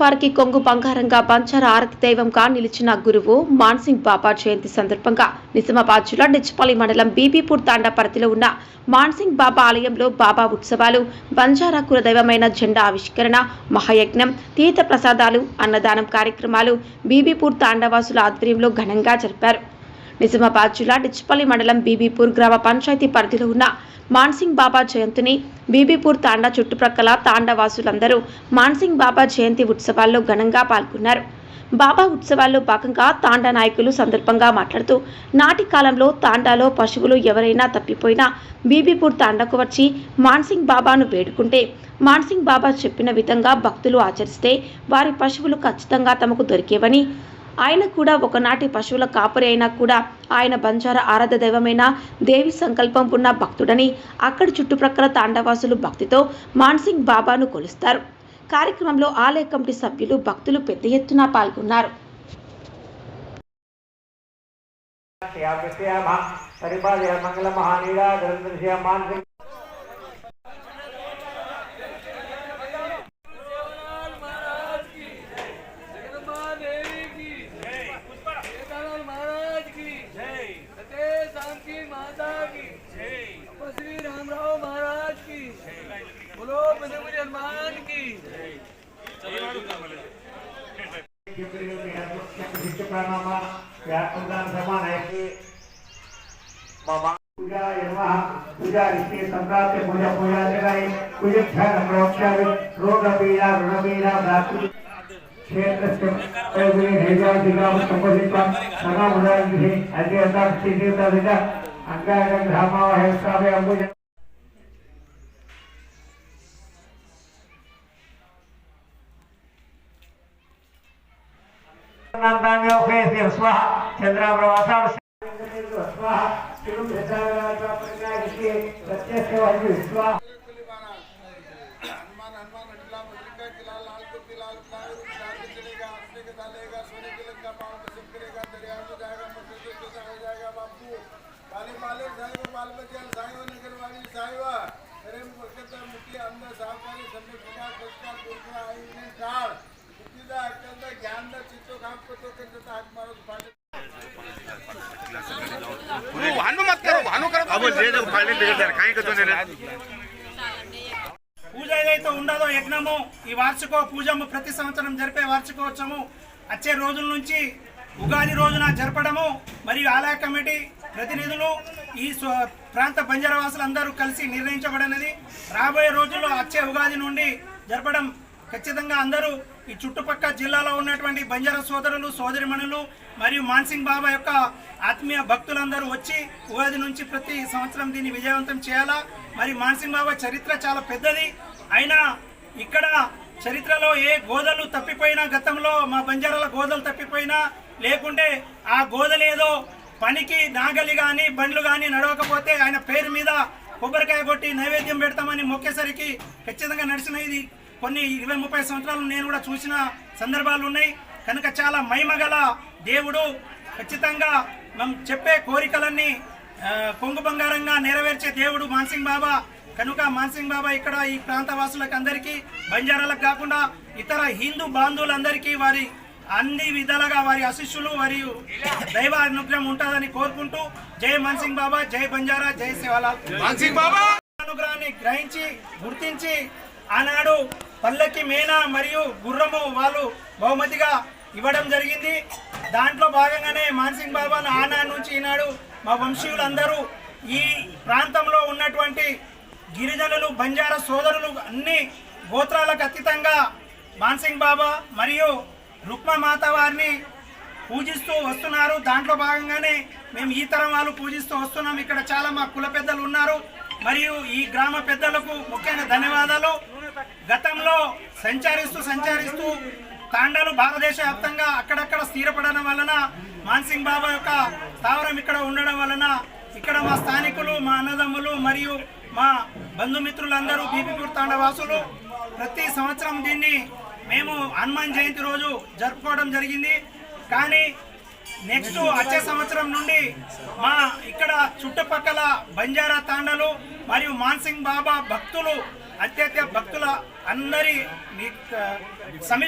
వారికి కొంగు బంగారంగా బంచార ఆరతి దైవంగా నిలిచిన గురువు మాన్సింగ్ బాబా జయంతి సందర్భంగా నిజామాబాద్ జిల్లా డిచ్పల్లి మండలం బీబీపూర్ తాండా పరిధిలో ఉన్న మాన్సింగ్ బాబా ఆలయంలో బాబా ఉత్సవాలు బంజారా కుల దైవమైన జెండా ఆవిష్కరణ మహాయజ్ఞం తీర్థ ప్రసాదాలు అన్నదానం కార్యక్రమాలు బీబీపూర్ తాండవాసుల ఆధ్వర్యంలో ఘనంగా జరిపారు. నిజామాబాద్ జిల్లా డిచ్పల్లి మండలం బీబీపూర్ గ్రామ పంచాయతీ పరిధిలో ఉన్న మాన్సింగ్ బాబా జయంతిని బీబీపూర్ తాండా చుట్టుప్రక్కల తాండవాసులందరూ మాన్సింగ్ బాబా జయంతి ఉత్సవాల్లో ఘనంగా పాల్గొన్నారు. బాబా ఉత్సవాల్లో భాగంగా తాండా నాయకులు సందర్భంగా మాట్లాడుతూ నాటి కాలంలో తాండాలో పశువులు ఎవరైనా తప్పిపోయినా బీబీపూర్ తాండాకు వచ్చి మాన్సింగ్ బాబాను వేడుకుంటే మాన్సింగ్ బాబా చెప్పిన విధంగా భక్తులు ఆచరిస్తే వారి పశువులు ఖచ్చితంగా తమకు దొరికేవని ఆయన కూడా ఒకనాటి పశువుల కాపరి అయినా కూడా ఆయన బంజారా ఆరాధ దైవమైన దేవి సంకల్పం ఉన్న భక్తుడని అక్కడి చుట్టుప్రక్కల తాండవాసులు భక్తితో మాన్సింగ్ బాబాను కొలుస్తారు. కార్యక్రమంలో ఆలయ కమిటీ సభ్యులు భక్తులు పెద్ద ఎత్తున పాల్గొన్నారు. మంగళ మహానీడా व्याकुलदान समान है कि पूजा निर्वाह पूजा ऋषि सम्राट के पूजा पूजा ले रहे पूजा क्षण प्रोक्षण रोग पीड़ा ऋण पीड़ा धातु क्षेत्र से पूरे हेजा जिला में संबोधित सदा उदाहरण है ऐसे अंदर स्थिति अंगारक धामा है सारे अंबुजा बाले बाले साहिब बाल बच्चे साहिब भानु मत करो भानु करो अब ले दो फाइनल बिगड़ काहे को तो పూజ ఏదైతే ఉండదో యజ్ఞము ఈ వార్షిక పూజము ప్రతి సంవత్సరం జరిపే వార్షికోత్సవము వచ్చే రోజుల నుంచి ఉగాది రోజున జరపడము మరియు ఆలయ కమిటీ ప్రతినిధులు ఈ స్వ- ప్రాంత బంజారావాసులందరూ కలిసి నిర్ణయించబడినది రాబోయే రోజుల్లో వచ్చే ఉగాది నుండి జరపడం ఖచ్చితంగా అందరూ ఈ చుట్టుపక్క జిల్లాలో ఉన్నటువంటి బంజారా సోదరులు సోదరిమణులు మరియు మాన్సింగ్ బాబా యొక్క ఆత్మీయ భక్తులందరూ వచ్చి ఉగాది నుంచి ప్రతి సంవత్సరం దీన్ని విజయవంతం చేయాలా? మరి మాన్సింగ్ బాబా చరిత్ర చాలా పెద్దది. అయినా ఇక్కడ చరిత్రలో ఏ గోదలు తప్పిపోయినా గతంలో మా బంజారాల గోదలు తప్పిపోయినా లేకుంటే ఆ గోదలేదో పనికి నాగలి కానీ బండ్లు కానీ నడవకపోతే ఆయన పేరు మీద కొబ్బరికాయ కొట్టి నైవేద్యం పెడతామని మొక్కేసరికి ఖచ్చితంగా నడిచిన ఇది కొన్ని ఇరవై ముప్పై సంవత్సరాలు నేను కూడా చూసిన సందర్భాలు ఉన్నాయి. కనుక చాలా మహిమగల దేవుడు ఖచ్చితంగా మనం చెప్పే కోరికలన్నీ కొంగు బంగారంగా నెరవేర్చే దేవుడు మాన్సింగ్ బాబా. కనుక మాన్సింగ్ బాబా ఇక్కడ ఈ ప్రాంత వాసులకు అందరికీ బంజారాలకు కాకుండా ఇతర హిందూ బాంధవులందరికీ వారి అన్ని విధాలుగా వారి ఆశిష్యులు మరియు దైవ అనుగ్రహం ఉంటుందని కోరుకుంటూ జై మాన్సింగ్ బాబా జై బంజారా జై శివలాల్. మాన్సింగ్ బాబా! అనుగ్రహాన్ని గ్రహించి గుర్తించి ఆనాడు పల్లకి మేన మరియు గుర్రము వాళ్ళు బహుమతిగా ఇవ్వడం జరిగింది. దాంట్లో భాగంగానే మాన్సింగ్ బాబాను ఆనాడు నుంచి ఈనాడు మా వంశీయులందరూ ఈ ప్రాంతంలో ఉన్నటువంటి గిరిజనులు బంజార సోదరులు అన్ని గోత్రాలకు అతీతంగా మాన్సింగ్ బాబా మరియు రుక్మమాత వారిని పూజిస్తూ వస్తున్నారు. దాంట్లో భాగంగానే మేము ఈ తరం వాళ్ళు పూజిస్తూ వస్తున్నాం. ఇక్కడ చాలా మా కుల పెద్దలు ఉన్నారు. మరియు ఈ గ్రామ పెద్దలకు ముఖ్యమైన ధన్యవాదాలు. గతంలో సంచరిస్తూ సంచరిస్తూ తాండాలు భారతదేశ వ్యాప్తంగా అక్కడక్కడ స్థిరపడడం వలన మాన్సింగ్ బాబా యొక్క స్థావరం ఇక్కడ ఉండడం వలన ఇక్కడ మా స్థానికులు మా అన్నదమ్ములు మరియు మా బంధుమిత్రులందరూ బీపీపూర్ తాండ వాసులు ప్రతి సంవత్సరం దీన్ని మేము హనుమాన్ జయంతి రోజు జరుపుకోవడం జరిగింది. కానీ నెక్స్ట్ వచ్చే సంవత్సరం నుండి మా ఇక్కడ చుట్టుపక్కల బంజారా తాండలు మరియు మాన్సింగ్ బాబా భక్తులు అత్యత్య భక్తుల అందరి సమి